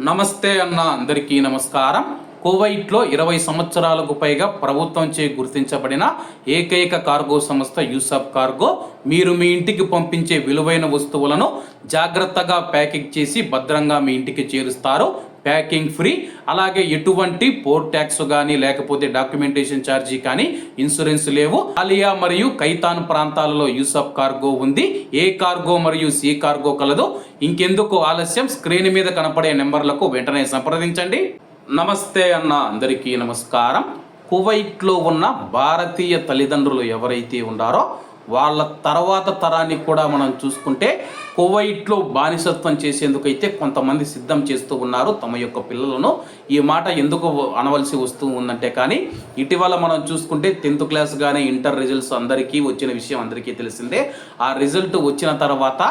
నమస్తే అన్న అందరికీ నమస్కారం. కువైట్లో ఇరవై సంవత్సరాలకు పైగా ప్రభుత్వంచే గుర్తించబడిన ఏకైక కార్గో సంస్థ యూసఫ్ కార్గో. మీరు మీ ఇంటికి పంపించే విలువైన వస్తువులను జాగ్రత్తగా ప్యాకింగ్ చేసి భద్రంగా మీ ఇంటికి చేరుస్తారు. Packing free. అలాగే ఎటువంటి పోర్ట్ ట్యాక్స్ కానీ లేకపోతే డాక్యుమెంటేషన్ ఛార్జీ కానీ ఇన్సూరెన్స్ లేవు. ఆలియా మరియు కైతాన్ ప్రాంతాలలో యూసఫ్ కార్గో ఉంది. ఏ కార్గో మరియు సి కార్గో కలదు. ఇంకెందుకు ఆలస్యం? స్క్రీన్ మీద కనపడే నెంబర్లకు వెంటనే సంప్రదించండి. నమస్తే అన్న అందరికీ నమస్కారం. కువైట్లో ఉన్న భారతీయ తల్లిదండ్రులు ఎవరైతే ఉన్నారో వాళ్ళ తర్వాత తరానికి కూడా మనం చూసుకుంటే కువైట్లో బానిసత్వం చేసేందుకైతే కొంతమంది సిద్ధం చేస్తూ ఉన్నారు తమ యొక్క పిల్లలను. ఈ మాట ఎందుకు అనవలసి వస్తూ ఉందంటే కానీ ఇటీవల మనం చూసుకుంటే టెన్త్ క్లాస్ కానీ ఇంటర్ రిజల్ట్స్ అందరికీ వచ్చిన విషయం అందరికీ తెలిసిందే. ఆ రిజల్ట్ వచ్చిన తర్వాత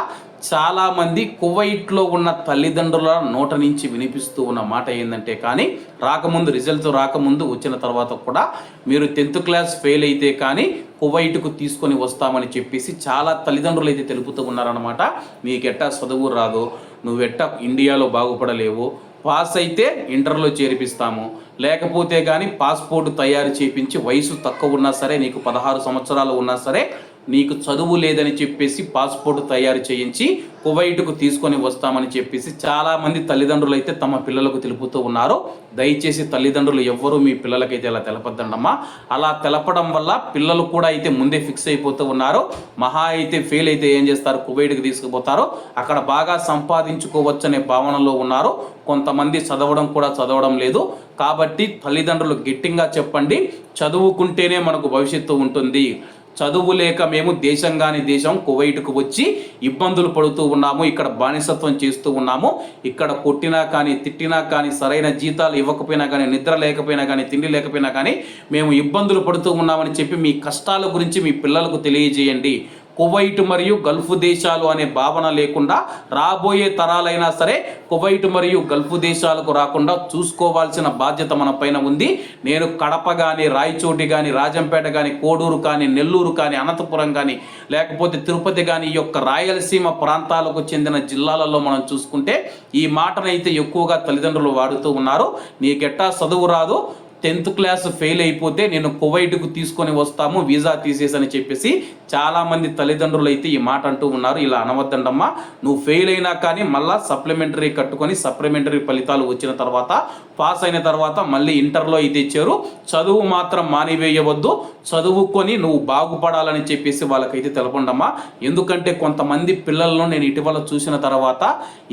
చాలామంది కువైట్లో ఉన్న తల్లిదండ్రుల నోట నుంచి వినిపిస్తూ ఉన్న మాట ఏంటంటే కానీ రాకముందు రిజల్ట్ రాకముందు వచ్చిన తర్వాత కూడా మీరు టెన్త్ క్లాస్ ఫెయిల్ అయితే కానీ కువైట్కు తీసుకొని వస్తామని చెప్పేసి చాలా తల్లిదండ్రులు అయితే తెలుపుతూ ఉన్నారనమాట నీకెట్టా చదువు రాదు నువ్వెట్టా ఇండియాలో బాగుపడలేవు పాస్ అయితే ఇంటర్లో చేర్పిస్తాము. లేకపోతే కానీ పాస్పోర్ట్ తయారు చేపించి వయసు తక్కువ ఉన్నా సరే నీకు పదహారు సంవత్సరాలు ఉన్నా సరే నీకు చదువు లేదని చెప్పేసి పాస్పోర్ట్ తయారు చేయించి కువైట్కు తీసుకొని వస్తామని చెప్పేసి చాలామంది తల్లిదండ్రులు అయితే తమ పిల్లలకు తెలుపుతూ ఉన్నారు. దయచేసి తల్లిదండ్రులు ఎవ్వరూ మీ పిల్లలకైతే అలా తెలపద్దండమ్మా. అలా తెలపడం వల్ల పిల్లలు కూడా అయితే ముందే ఫిక్స్ అయిపోతూ ఉన్నారు. మహా అయితే ఫెయిల్ అయితే ఏం చేస్తారు? కువైట్కి తీసుకుపోతారు. అక్కడ బాగా సంపాదించుకోవచ్చనే భావనలో ఉన్నారు. కొంతమంది చదవడం కూడా చదవడం లేదు. కాబట్టి తల్లిదండ్రులు గట్టిగా చెప్పండి. చదువుకుంటేనే మనకు భవిష్యత్తు ఉంటుంది. చదువు లేక మేము దేశంగాని దేశం కువైట్కు వచ్చి ఇబ్బందులు పడుతూ ఉన్నాము ఇక్కడ బానిసత్వం చేస్తూ ఉన్నాము. ఇక్కడ కొట్టినా కానీ తిట్టినా కానీ సరైన జీతాలు ఇవ్వకపోయినా కానీ నిద్ర లేకపోయినా కానీ తిండి లేకపోయినా కానీ మేము ఇబ్బందులు పడుతూ ఉన్నామని చెప్పి మీ కష్టాల గురించి మీ పిల్లలకు తెలియజేయండి. కువైట్ మరియు గల్ఫ్ దేశాలు అనే భావన లేకుండా రాబోయే తరాలైనా సరే కువైట్ మరియు గల్ఫ్ దేశాలకు రాకుండా చూసుకోవాల్సిన బాధ్యత మన పైన ఉంది. నేను కడప కానీ రాయచోటి కానీ రాజంపేట కానీ కోడూరు కానీ నెల్లూరు కానీ అనంతపురం కానీ లేకపోతే తిరుపతి కానీ ఈ యొక్క రాయలసీమ ప్రాంతాలకు చెందిన జిల్లాలలో మనం చూసుకుంటే ఈ మాటనైతే ఎక్కువగా తల్లిదండ్రులు వాడుతూ ఉన్నారు. నీకెట్టా చదువు రాదు. టెన్త్ క్లాస్ ఫెయిల్ అయిపోతే నేను కువైట్కు తీసుకొని వస్తాము వీసా తీసేసని చెప్పేసి చాలామంది తల్లిదండ్రులు అయితే ఈ మాట అంటూ ఉన్నారు. ఇలా అనవద్దండమ్మా. నువ్వు ఫెయిల్ అయినా కానీ మళ్ళా సప్లిమెంటరీ కట్టుకొని సప్లిమెంటరీ ఫలితాలు వచ్చిన తర్వాత పాస్ అయిన తర్వాత మళ్ళీ ఇంటర్లో అయితే ఇచ్చారు చదువు మాత్రం మానివేయవద్దు. చదువుకొని నువ్వు బాగుపడాలని చెప్పేసి వాళ్ళకైతే తెలపండమ్మా. ఎందుకంటే కొంతమంది పిల్లలను నేను ఇటీవల చూసిన తర్వాత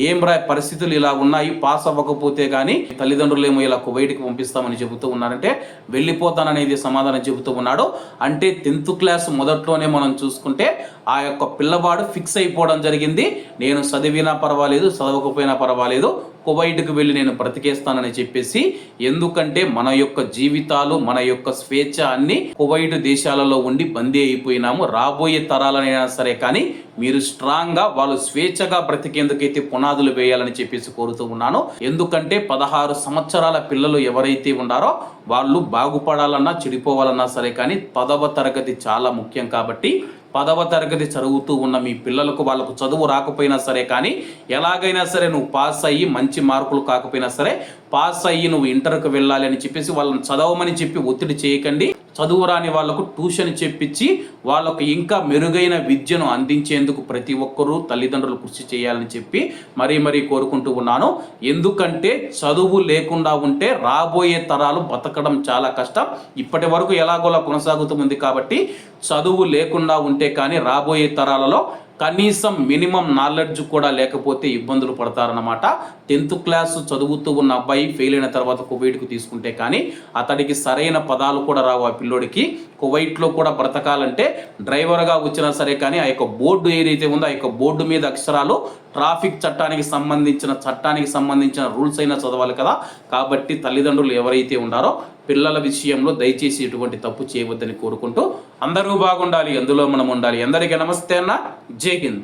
ఏం రా పరిస్థితులు ఇలా ఉన్నాయి పాస్ అవ్వకపోతే కానీ తల్లిదండ్రులు ఏమో ఇలా కువైట్కి పంపిస్తామని చెబుతూ ఉన్నారంటే వెళ్ళిపోతాననేది సమాధానం చెబుతూ ఉన్నాడు. అంటే టెన్త్ క్లాస్ మొదట్లోనే మనం చూసుకుంటే ఆ యొక్క పిల్లవాడు ఫిక్స్ అయిపోవడం జరిగింది. నేను చదివినా పర్వాలేదు చదవకపోయినా పర్వాలేదు. కువైట్కి వెళ్ళి నేను బ్రతికేస్తానని చెప్పేసి ఎందుకంటే మన యొక్క జీవితాలు మన యొక్క స్వేచ్ఛ అన్ని కువైట్ దేశాలలో ఉండి బందీ అయిపోయినాము. రాబోయే తరాలనైనా సరే కానీ మీరు స్ట్రాంగ్గా వాళ్ళు స్వేచ్ఛగా బ్రతికేందుకైతే పునాదులు వేయాలని చెప్పేసి కోరుతూ ఉన్నాను. ఎందుకంటే పదహారు సంవత్సరాల పిల్లలు ఎవరైతే ఉన్నారో వాళ్ళు బాగుపడాలన్నా చెడిపోవాలన్నా సరే కానీ పదవ తరగతి చాలా ముఖ్యం కాబట్టి పదవ తరగతి చదువుతూ ఉన్న మీ పిల్లలకు వాళ్ళకు చదువు రాకపోయినా సరే కానీ ఎలాగైనా సరే నువ్వు పాస్ అయ్యి మంచి మార్కులు కాకపోయినా సరే పాస్ అయ్యి నువ్వు ఇంటర్కి వెళ్ళాలి అని చెప్పేసి వాళ్ళని చదవమని చెప్పి ఒత్తిడి చేయకండి. చదువు రాని వాళ్ళకు ట్యూషన్ చెప్పించి వాళ్ళకు ఇంకా మెరుగైన విద్యను అందించేందుకు ప్రతి ఒక్కరూ తల్లిదండ్రులు కృషి చేయాలని చెప్పి మరీ మరీ కోరుకుంటూ ఉన్నాను. ఎందుకంటే చదువు లేకుండా ఉంటే రాబోయే తరాలు బతకడం చాలా కష్టం. ఇప్పటి వరకు ఎలాగోలా కొనసాగుతుంది కాబట్టి చదువు లేకుండా ఉంటే కానీ రాబోయే తరాలలో కనీసం మినిమం నాలెడ్జ్ కూడా లేకపోతే ఇబ్బందులు పడతారన్నమాట. టెన్త్ క్లాస్ చదువుతూ ఉన్న అబ్బాయి ఫెయిల్ అయిన తర్వాత కువైట్కు తీసుకుంటే కానీ అతడికి సరైన పదాలు కూడా రావు ఆ పిల్లోడికి. కువైట్లో కూడా బ్రతకాలంటే డ్రైవర్గా వచ్చినా సరే కానీ ఆ యొక్క బోర్డు ఏదైతే ఉందో ఆ యొక్క బోర్డు మీద అక్షరాలు ట్రాఫిక్ చట్టానికి సంబంధించిన చట్టానికి సంబంధించిన రూల్స్ అయినా చదవాలి కదా. కాబట్టి తల్లిదండ్రులు ఎవరైతే ఉన్నారో పిల్లల విషయంలో దయచేసి ఎటువంటి తప్పు చేయవద్దని కోరుకుంటూ అందరూ బాగుండాలి అందులో మనం ఉండాలి. అందరికీ నమస్తే అన్న. జై హింద్.